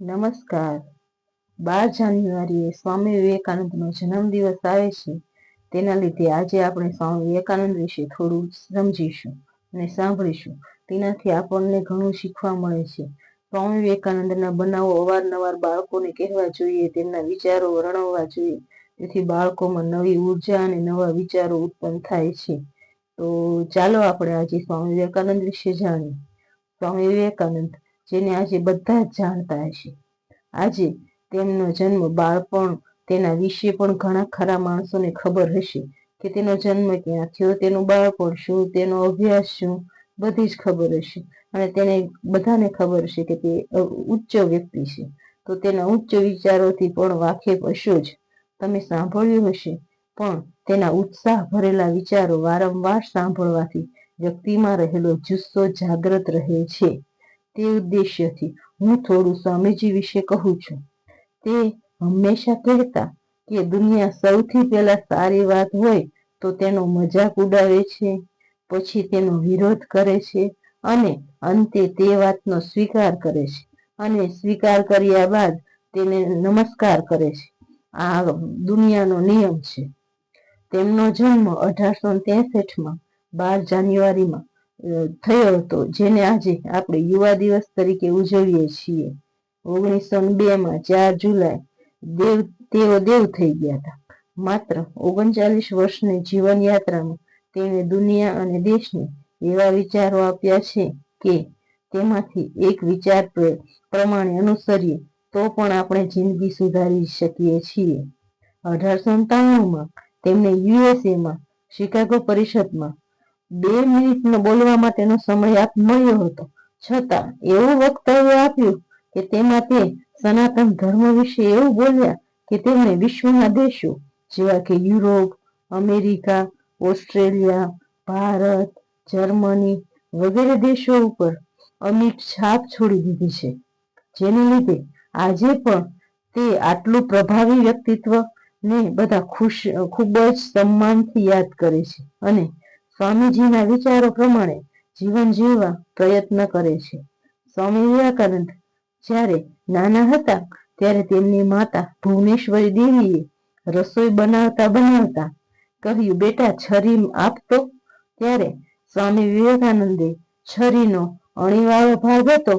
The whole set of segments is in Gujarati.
નમસ્કાર. બાર જાન્યુઆરીએ સ્વામી વિવેકાનંદનો જન્મદિવસ આવે છે. તેના લીધે આજે આપણે સ્વામી વિવેકાનંદ વિશે થોડું સમજીશું અને સાંભળીશું. તેનાથી આપણને ઘણું શીખવા મળે છે. સ્વામી વિવેકાનંદના બનાવો અવારનવાર બાળકોને કહેવા જોઈએ, તેમના વિચારો વર્ણવવા જોઈએ. તેથી બાળકોમાં નવી ઊર્જા અને નવા વિચારો ઉત્પન્ન થાય છે. તો ચાલો આપણે આજે સ્વામી વિવેકાનંદ વિશે જાણીએ. સ્વામી વિવેકાનંદ જેને આજે બધા જ જાણતા હશે. આજે તેમનો જન્મ બાળપણ તેના વિશે પણ ઘણા ખરા માણસોને ખબર હશે કે તેનો જન્મ ક્યાં થયો, તેનું બાળપણ શું, તેનો અભ્યાસ શું, બધી જ ખબર હશે. અને તેને બધાને ખબર છે કે તે ઉચ્ચ વ્યક્તિ છે. તો તેના ઉચ્ચ વિચારોથી પણ વાકેફ હશો જ. તમે સાંભળ્યું હશે. પણ તેના ઉત્સાહ ભરેલા વિચારો વારંવાર સાંભળવાથી વ્યક્તિમાં રહેલો જુસ્સો જાગ્રત રહે છે. તે ઉદ્દેશ્યથી હું થોડું સ્વામીજી વિશે કહું છું. તે હંમેશા કહેતા કે દુનિયા સૌથી પહેલા સારી વાત હોય તો તેનો મજાક ઉડાવે છે, પછી તેનો વિરોધ કરે છે અને અંતે તે વાતનો સ્વીકાર કરે છે અને સ્વીકાર કર્યા બાદ તેને નમસ્કાર કરે છે. આ દુનિયાનો નિયમ છે. તેમનો જન્મ અઢારસો ત્રેસઠમાં બાર જાન્યુઆરીમાં થયો હતો જેને આજે આપણે યુવા દિવસ તરીકે ઉજવીએ છીએ. ઓગણીસો બે માં ચાર જુલાઈ દેવ, તેઓ દેવ થઈ ગયા હતા. માત્ર ઓગણચાલીસ વર્ષની જીવન યાત્રામાં તેણે દુનિયા અને દેશને એવા વિચારો આપ્યા છે કે તેમાંથી એક વિચાર પ્રમાણે અનુસરીએ તો પણ આપણે જિંદગી સુધારી શકીએ છીએ. અઢારસો ત્રાણુંમાં તેમને યુએસએમાં શિકાગો પરિષદમાં બે મિનિટનો બોલવા માટેનો સમય આપ મળ્યો હતો. છતાં એવું વક્તવ્ય આપ્યું કે તેમાં તે સનાતન ધર્મ વિશે એવું બોલ્યા કે તેમણે વિશ્વના દેશો જેવા કે Europe, America, Australia, Bharat, Germany વગેરે દેશો ઉપર અમિટ છાપ છોડી દીધી છે. જેને લીધે આજે પણ તે આટલું પ્રભાવી વ્યક્તિત્વ ને બધા ખુશ, ખૂબ જ સન્માનથી યાદ કરે છે અને સ્વામીજીના વિચારો પ્રમાણે જીવન જીવવા પ્રયત્ન કરે છે. સ્વામી વિવેકાનંદ જ્યારે નાના હતા ત્યારે તેમની માતા ભુવનેશ્વરી દેવીએ રસોઈ બનાવતા બનાવતા કહ્યું, બેટા, છરી આપતો ત્યારે સ્વામી વિવેકાનંદે છરીનો અણીવાળો ભાગ હતો,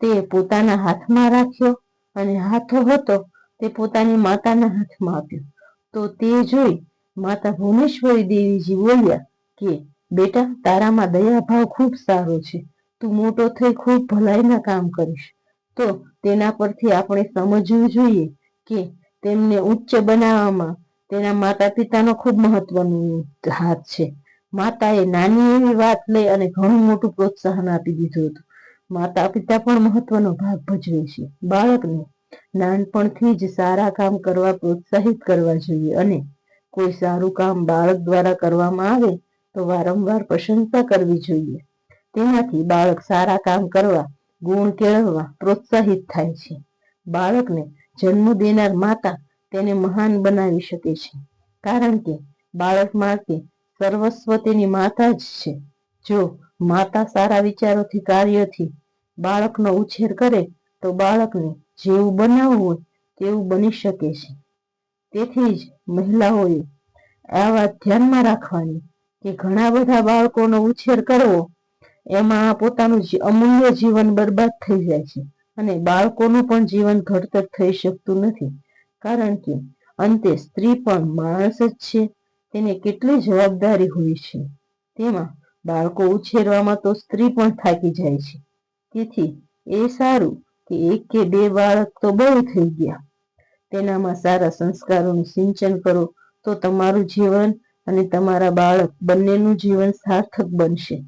તે પોતાના હાથમાં રાખ્યો અને હાથો હતો તે પોતાની માતાના હાથમાં આપ્યો. તો તે જોઈ માતા ભુવનેશ્વરી દેવીજી બોલ્યા કે, બેટા, તારામાં દયાભાવ ખૂબ સારો છે. તું મોટો થઈ ખૂબ ભલાઈના કામ કરીશ. તો તેના પરથી આપણે સમજવું જોઈએ કે તેમને ઉચ્ચ બનાવવામાં તેના માતા પિતાનો ખૂબ મહત્વનો હાથ છે. માતાએ નાની એવી વાત લઈ અને ઘણું મોટું પ્રોત્સાહન આપી દીધું હતું. માતા પિતા પણ મહત્વનો ભાગ ભજવે છે. બાળકને નાનપણથી જ સારા કામ કરવા પ્રોત્સાહિત કરવા જોઈએ અને કોઈ સારું કામ બાળક દ્વારા કરવામાં આવે તો વારંવાર પ્રશંસા કરવી જોઈએ. તેનાથી બાળક સારા કામ કરવા, ગુણ કેળવવા પ્રોત્સાહિત થાય છે. બાળકને જન્મ દેનાર માતા તેને મહાન બનાવી શકે છે. કારણ કે બાળક માટે સર્વસ્વ તેની માતા જ છે. જો માતા સારા વિચારોથી, કાર્યથી બાળકનો ઉછેર કરે, તો બાળકને જેવું બનાવવું હોય તેવું બની શકે છે. તેથી જ મહિલાઓએ આ વાત ધ્યાનમાં રાખવાની કે ઘણા બધા બાળકોનો ઉછેર કરવો, એમાં પોતાનું અમૂલ્ય જીવન બરબાદ થઈ જાય છે. અને બાળકોનું પણ જીવન ઘડતર થઈ શકતું નથી. કારણ કે અંતે સ્ત્રી પણ માણસ જ છે. તેને કેટલી જવાબદારી હોય છે. તેમાં બાળકો ઉછેરવામાં તો સ્ત્રી પણ થાકી જાય છે. તેથી એ સારું કે એક કે બે બાળક તો બહુ થઈ ગયા. તેનામાં સારા સંસ્કારોનું સિંચન કરો તો તમારું જીવન અને તમારા બાળક બંનેનું જીવન સાર્થક બનશે.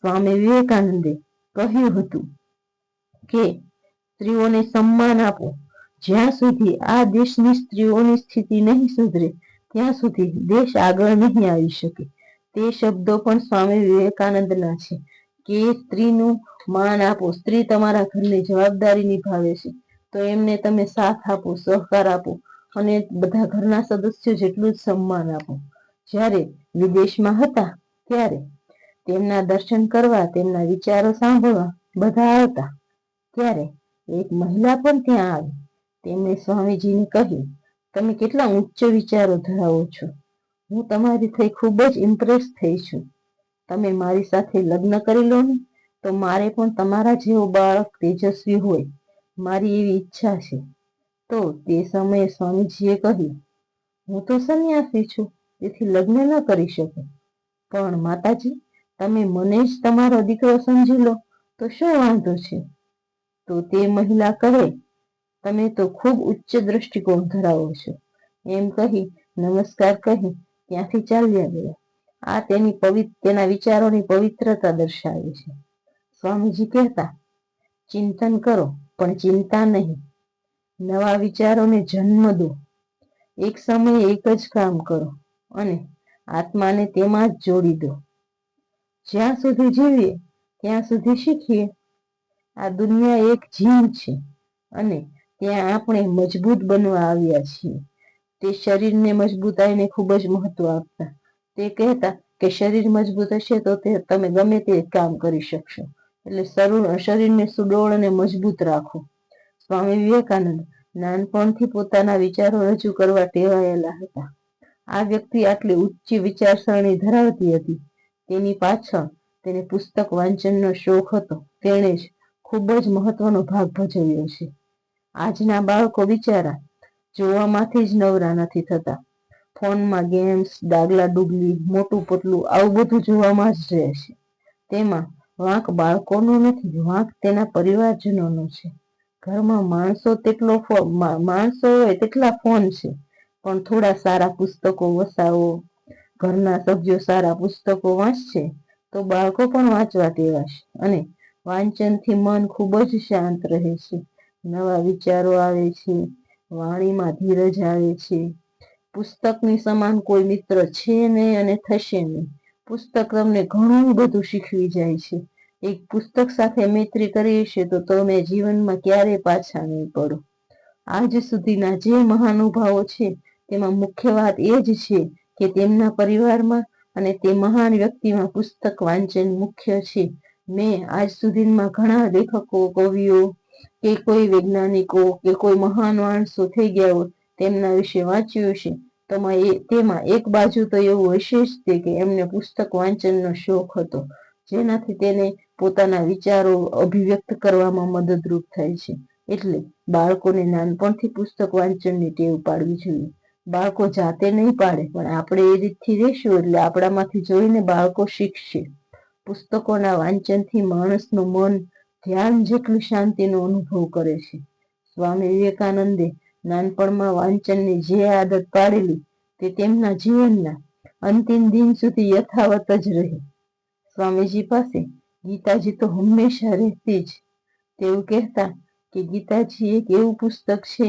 સ્વામી વિવેકાનંદે કહ્યું હતું કે, સ્ત્રીઓને સન્માન આપો. જ્યાં સુધી આ દેશની સ્ત્રીઓની સ્થિતિ નહીં સુધરે, ત્યાં સુધી દેશ આગળ નહીં આવી શકે. તે શબ્દો પણ સ્વામી વિવેકાનંદના છે કે, સ્ત્રીનું માન આપો. સ્ત્રી તમારા ઘરની જવાબદારી નિભાવે છે. તો એમને તમે સાથ આપો, સહકાર આપો અને બધા ઘરના સદસ્યો જેટલું જ સન્માન આપો. જ્યારે વિદેશમાં હતા ત્યારે તેમના દર્શન કરવા, તેમના વિચારો સાંભળવા બધા આવતા. ત્યારે એક મહિલા પણ ત્યાં આવી. તેમણે સ્વામીજીને કહ્યું, તમે કેટલા ઉચ્ચ વિચારો ધરાવો છો. હું તમારી થઈ ખૂબ જ ઇમ્પ્રેસ થઈ છું. તમે મારી સાથે લગ્ન કરી લો ને, તો મારે પણ તમારા જેવો બાળક તેજસ્વી હોય. મારી એવી ઈચ્છા છે. તો તે સમયે સ્વામીજીએ કહ્યું, હું તો સંન્યાસી છું. તેથી લગ્ન ન કરી શકે. પણ માતાજી, તમે મને જ તમારો દીકરો સમજી લો, તો શું વાંધો છે? તો તે મહિલા કહે, તમે તો ખૂબ ઉચ્ચ દ્રષ્ટિકોણ ધરાવો છો. એમ કહી નમસ્કાર કહી ત્યાંથી ચાલ્યા ગયા. આ તેની પવિત્ર તેના વિચારોની પવિત્રતા દર્શાવે છે. સ્વામીજી કહેતા, ચિંતન કરો, પણ ચિંતા નહીં. નવા વિચારોને જન્મ દો. એક સમયે એક જ કામ કરો. અને આત્માને તેમાં જ જોડી દો. જ્યાં સુધી જીવીએ, ત્યાં સુધી શીખીએ. આ દુનિયા એક જીવ છે અને ત્યાં આપણે મજબૂત બનવા આવ્યા છીએ. તે શરીરને મજબૂતાઈને ખૂબ જ મહત્વ આપતા. તે કહેતા કે શરીર મજબૂત હશે તો તે તમે ગમે તે કામ કરી શકશો. એટલે શરીર શરીરને સુડોળ અને મજબૂત રાખો. સ્વામી વિવેકાનંદ નાનપણથી પોતાના વિચારો રજૂ કરવા ટેવાયેલા હતા. આ વ્યક્તિ આટલી ઉચ્ચ વિચારસરણી ધરાવતી હતી. તેની પાછળ તેને પુસ્તક વાંચનનો શોખ હતો. તેણે જ ખૂબ જ મહત્વનો ભાગ ભજવ્યો છે. આજના બાળકો બિચારા જોવામાંથી જ નવરા નથી થતા. ફોનમાં ગેમ્સ ડાગલા ડુગલી મોટું પતલું આવું બધું જોવામાં જ રહે છે. તેમાં વાંક બાળકોનો નથી, વાંક તેના પરિવારજનોનો છે. ઘરમાં માણસો તેટલો માણસો હોય તેટલા ફોન છે. પણ થોડા સારા પુસ્તકો વસાવો. ઘરના સભ્યો સારા પુસ્તકો વાંચશે તો બાળકો પણ વાંચવા ટેવાશે અને વાંચનથી મન ખૂબ જ શાંત રહે છે. નવા વિચારો આવે છે, વાણીમાં ધીરજ આવે છે. પુસ્તકની સમાન કોઈ મિત્ર છે નહીં અને થશે નહીં. પુસ્તક તમને ઘણું બધું શીખવી જાય છે. એક પુસ્તક સાથે મૈત્રી કરી છે તો તમે જીવનમાં ક્યારેય પાછા નહીં પડો. આજ સુધીના જે મહાનુભાવો છે તેમાં મુખ્ય વાત એ જ છે કે તેમના પરિવારમાં અને તે મહાન વ્યક્તિમાં પુસ્તક વાંચન મુખ્ય છે. મેં આજ સુધીમાં ઘણા લેખકો, કવિઓ કે કોઈ વૈજ્ઞાનિકો કે કોઈ મહાન માણસો થઈ ગયા હોય તેમના વિશે વાંચ્યું છે. તેમાં એક બાજુ તો એવું જ તે કે એમને પુસ્તક વાંચનનો શોખ હતો, જેનાથી તેને પોતાના વિચારો અભિવ્યક્ત કરવામાં મદદરૂપ થાય છે. એટલે બાળકોને નાનપણથી પુસ્તક વાંચનની ટેવ પાડવી જોઈએ. બાળકો જાતે નહીં પાડે, પણ આપણે એ રીતથી રહેશું એટલે આપણામાંથી જોઈને બાળકો શીખશે. પુસ્તકોના વાંચનથી માણસનું મન ધ્યાન જેટલું શાંતિનો અનુભવ કરે છે. સ્વામી વિવેકાનંદે નાનપણમાં વાંચનની જે આદત પાડેલી તે તેમના જીવનના અંતિમ દિન સુધી યથાવત જ રહી. સ્વામીજી પાસે ગીતાજી તો હંમેશા રહેતી જ. તેવું કહેતા કે ગીતાજી એક એવું પુસ્તક છે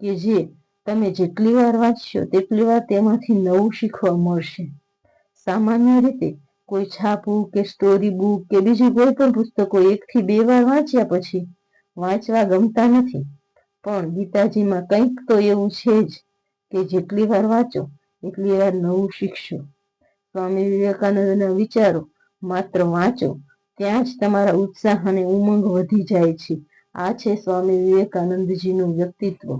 કે જે તમે જેટલી વાર વાંચશો તેટલી વાર તેમાંથી નવું શીખવા મળશે. સામાન્ય રીતે કોઈ છાપું કે સ્ટોરી બુક કે બીજું કોઈ પણ પુસ્તકો એકથી બે વાર વાંચ્યા પછી વાંચવા ગમતા નથી. પણ ગીતાજીમાં કંઈક તો એવું છે જ કે જેટલી વાર વાંચો એટલી વાર નવું શીખશો. સ્વામી વિવેકાનંદના વિચારો માત્ર વાંચો, ત્યાં જ તમારા ઉત્સાહ અને ઉમંગ વધી જાય છે. આ છે સ્વામી વિવેકાનંદજીનું વ્યક્તિત્વ.